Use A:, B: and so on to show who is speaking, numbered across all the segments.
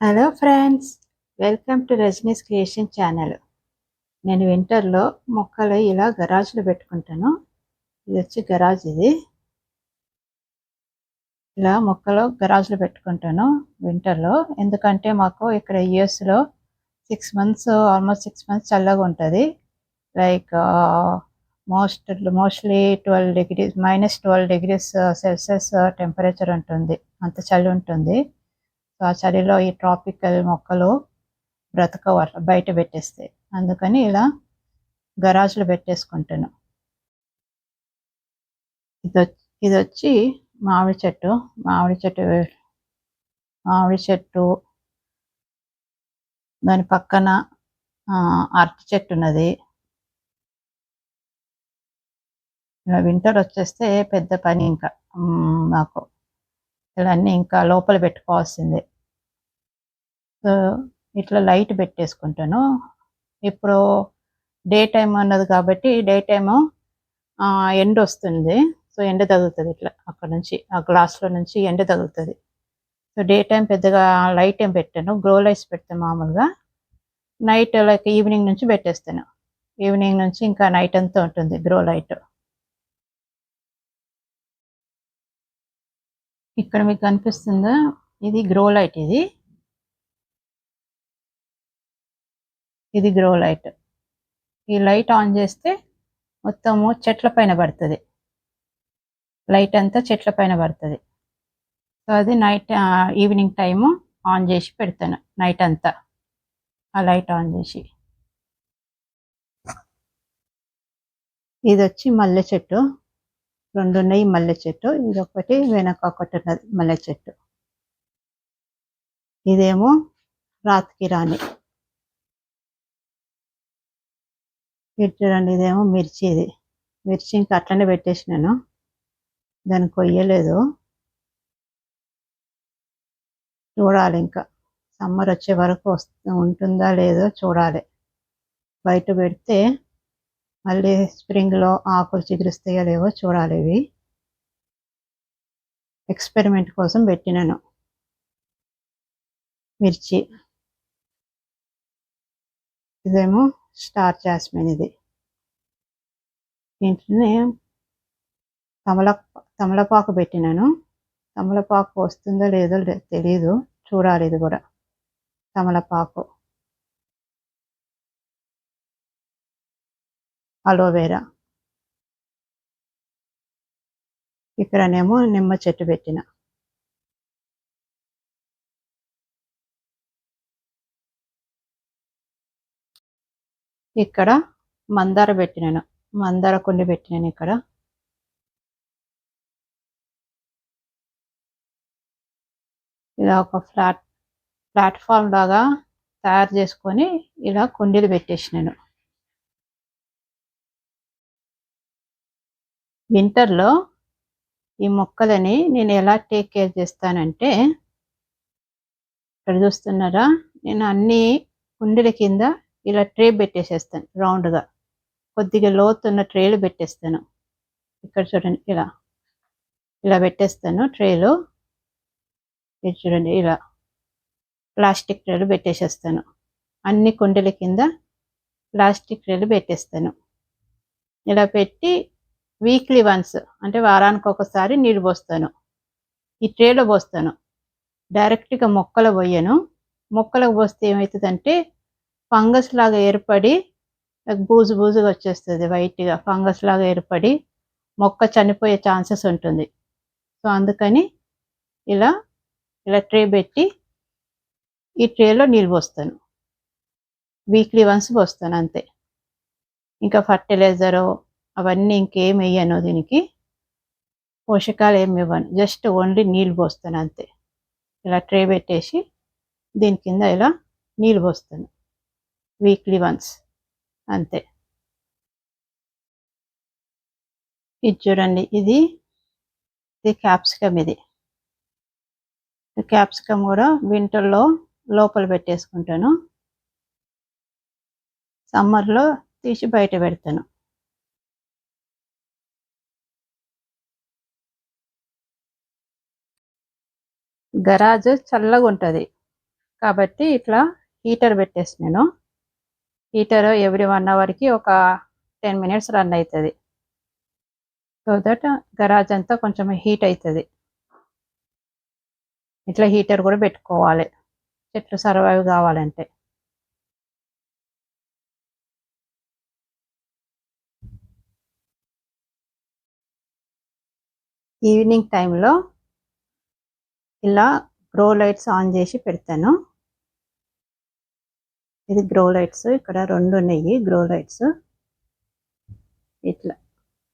A: Hello friends welcome to Rajani's creation channel నేను వింటర్లో మొక్కలు ఇలా గరాజులు పెట్టుకుంటాను. ఇది వచ్చి గరాజ్ ఇది ఇలా మొక్కలు గరాజులు పెట్టుకుంటాను వింటర్లో ఎందుకంటే మాకు ఇక్కడ యుఎస్లో six months almost six months చల్లగా ఉంటుంది. Like most mostly twelve degrees minus twelve degrees Celsius temperature ఉంటుంది. అంత చలి ఉంటుంది. సో ఆ చలిలో ఈ ట్రాపికల్ మొక్కలు బ్రతకవు అట్లా బయట పెట్టేస్తే. అందుకని ఇలా గరాజులు పెట్టేసుకుంటాను. ఇది వచ్చి ఇది వచ్చి మామిడి చెట్టు. మామిడి చెట్టు మామిడి చెట్టు దాని పక్కన అరటి చెట్టు ఉన్నది. ఇలా వింటర్ వచ్చేస్తే పెద్ద పని ఇంకా. నాకు ఇలా అన్నీ ఇంకా లోపల పెట్టుకోవాల్సిందే. సో ఇట్లా లైట్ పెట్టేసుకుంటాను. ఇప్పుడు డే టైం అన్నది కాబట్టి డే టైము ఎండ వస్తుంది. సో ఎండ తగులుతుంది ఇట్లా అక్కడ నుంచి ఆ గ్లాస్లో నుంచి ఎండ తగులుతుంది. సో డే టైం పెద్దగా లైట్ ఏం పెట్టాను. గ్రో లైట్స్ పెడతాను మామూలుగా. నైట్ లైక్ ఈవినింగ్ నుంచి పెట్టేస్తాను. ఈవినింగ్ నుంచి ఇంకా నైట్ అంతా ఉంటుంది గ్రో లైట్. ఇక్కడ మీకు కనిపిస్తుందా ఇది గ్రో లైట్ ఇది. ఇది గ్రో లైట్. ఈ లైట్ ఆన్ చేస్తే మొత్తము చెట్ల పైన పడుతుంది. లైట్ అంతా చెట్ల పైన పడుతుంది. సో అది నైట్ ఈవినింగ్ టైము ఆన్ చేసి పెడతాను నైట్ అంతా. ఆ లైట్ ఆన్ చేసి. ఇది వచ్చి మల్లె చెట్టు. రెండు ఉన్నాయి మల్లె చెట్టు ఇది ఒకటి వెనక ఒకటి ఉన్నది మల్లె చెట్టు. ఇదేమో రాత్కి రాణి. ఇది చూడండి ఇదేమో మిర్చి ఇది. మిర్చి ఇంకా అట్లనే పెట్టేసినాను దాన్ని కొయ్యలేదు. చూడాలి ఇంకా. సమ్మర్ వచ్చే వరకు వస్తు ఉంటుందా లేదో చూడాలి. బయట పెడితే మళ్ళీ స్ప్రింగ్లో ఆకులు చిగురిస్తాయో లేవో చూడాలి ఇవి. ఎక్స్పెరిమెంట్ కోసం పెట్టినాను. మిర్చి. ఇదేమో స్టార్ జాస్మిన్ ఇది. దీంట్లోనే తమల తమలపాకు పెట్టినాను. తమలపాకు వస్తుందో లేదో తెలీదు. చూడాలి ఇది కూడా. తమలపాకు. అలోవేరా ఇక్కడనేమో నిమ్మ చెట్టు పెట్టిన. ఇక్కడ మందార పెట్టినాను. మందార కుండి పెట్టినాను ఇక్కడ. ఇలా ఒక ఫ్లాట్ ప్లాట్ఫామ్ లాగా తయారు చేసుకొని ఇలా కుండీలు పెట్టేసినాను. వింటర్లో ఈ మొక్కలని నేను ఎలా టేక్ కేర్ చేస్తానంటే ఇక్కడ చూస్తున్నారా? నేను అన్ని కుండీల కింద ఇలా ట్రే పెట్టేసేస్తాను రౌండ్గా. కొద్దిగా లోతున్న ట్రేలు పెట్టేస్తాను. ఇక్కడ చూడండి ఇలా. ఇలా పెట్టేస్తాను ట్రేలు. ఇది చూడండి ఇలా. ప్లాస్టిక్ ట్రేలు పెట్టేసేస్తాను. అన్ని కుండీల కింద ప్లాస్టిక్ ట్రేలు పెట్టేస్తాను. ఇలా పెట్టి వీక్లీ వన్స్ అంటే వారానికి ఒకసారి నీళ్ళు పోస్తాను. ఈ ట్రేలో పోస్తాను. డైరెక్ట్గా మొక్కలు పోయాను. మొక్కలకు పోస్తే ఏమవుతుందంటే ఫంగస్ లాగా ఏర్పడి బూజు బూజుగా వచ్చేస్తుంది వైట్గా ఫంగస్ లాగా ఏర్పడి మొక్క చనిపోయే ఛాన్సెస్ ఉంటుంది. సో అందుకని ఇలా ఇలా ట్రే పెట్టి ఈ ట్రేలో నీళ్ళు పోస్తాను. వీక్లీ వన్స్ పోస్తాను అంతే. ఇంకా ఫర్టిలైజరు అవన్నీ ఇంకేం వేయను దీనికి. పోషకాలు ఏమి ఇవ్వను. జస్ట్ ఓన్లీ నీళ్ళు పోస్తాను అంతే. ఇలా ట్రే పెట్టేసి దీని కింద ఇలా నీళ్ళు పోస్తాను. వీక్లీ వన్స్ అంతే. ఇది చూడండి. ఇది ఇది క్యాప్సికమ్ ఇది. క్యాప్సికమ్ కూడా వింటర్లో లోపల పెట్టేసుకుంటాను. సమ్మర్లో తీసి బయట పెడతాను. గరాజ్ చల్లగా ఉంటుంది. కాబట్టి ఇట్లా హీటర్ పెట్టేసి నేను. హీటర్ ఎవ్రీ వన్ అవర్కి ఒక టెన్ మినిట్స్ రన్ అవుతుంది సో దట్ గరాజ్ అంతా కొంచెం హీట్ అవుతుంది ఇట్లా హీటర్ కూడా పెట్టుకోవాలి. చెట్లు సర్వైవ్ కావాలంటే. ఈవినింగ్ టైంలో ఇలా గ్రో లైట్స్ ఆన్ చేసి పెడతాను. ఇది గ్రో లైట్స్ ఇక్కడ రెండు ఉన్నాయి గ్రో లైట్స్ ఇట్లా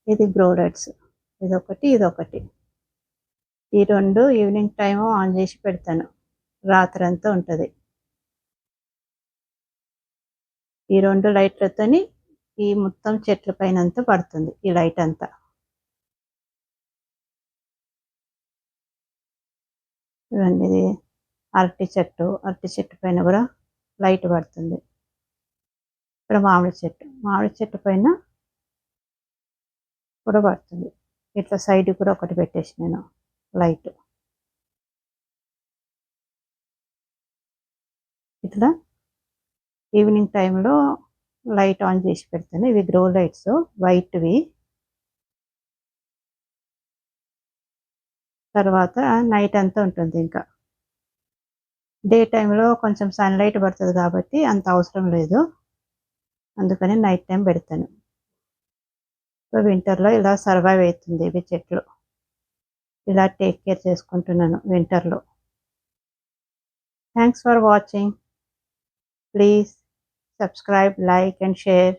A: ఇది గ్రో లైట్స్ ఇదొకటి ఇదొకటి. ఈ రెండు ఈవినింగ్ టైం ఆన్ చేసి పెడతాను. రాత్రి అంతా ఉంటుంది. ఈ రెండు లైట్లతోని ఈ మొత్తం చెట్ల పైన అంతా పడుతుంది ఈ లైట్ అంతా. ఇవన్నీ అరటి చెట్టు అరటి చెట్టు పైన కూడా లైట్ పడుతుంది. ఇక్కడ మామిడి చెట్టు మామిడి చెట్టు పైన కూడా పడుతుంది. ఇట్లా సైడ్ కూడా ఒకటి పెట్టేసి నేను లైట్. ఇట్లా ఈవినింగ్ టైంలో లైట్ ఆన్ చేసి పెడతాను ఇవి గ్రో లైట్స్ వైట్వి తర్వాత నైట్ అంతా ఉంటుంది ఇంకా. డే టైంలో కొంచెం సన్లైట్ పడుతుంది కాబట్టి అంత అవసరం లేదు. అందుకని నైట్ టైం పెడతాను. వింటర్లో ఇలా సర్వైవ్ అవుతుంది ఇవి చెట్లు. ఇలా టేక్ కేర్ చేసుకుంటున్నాను వింటర్లో thanks for watching please subscribe like and share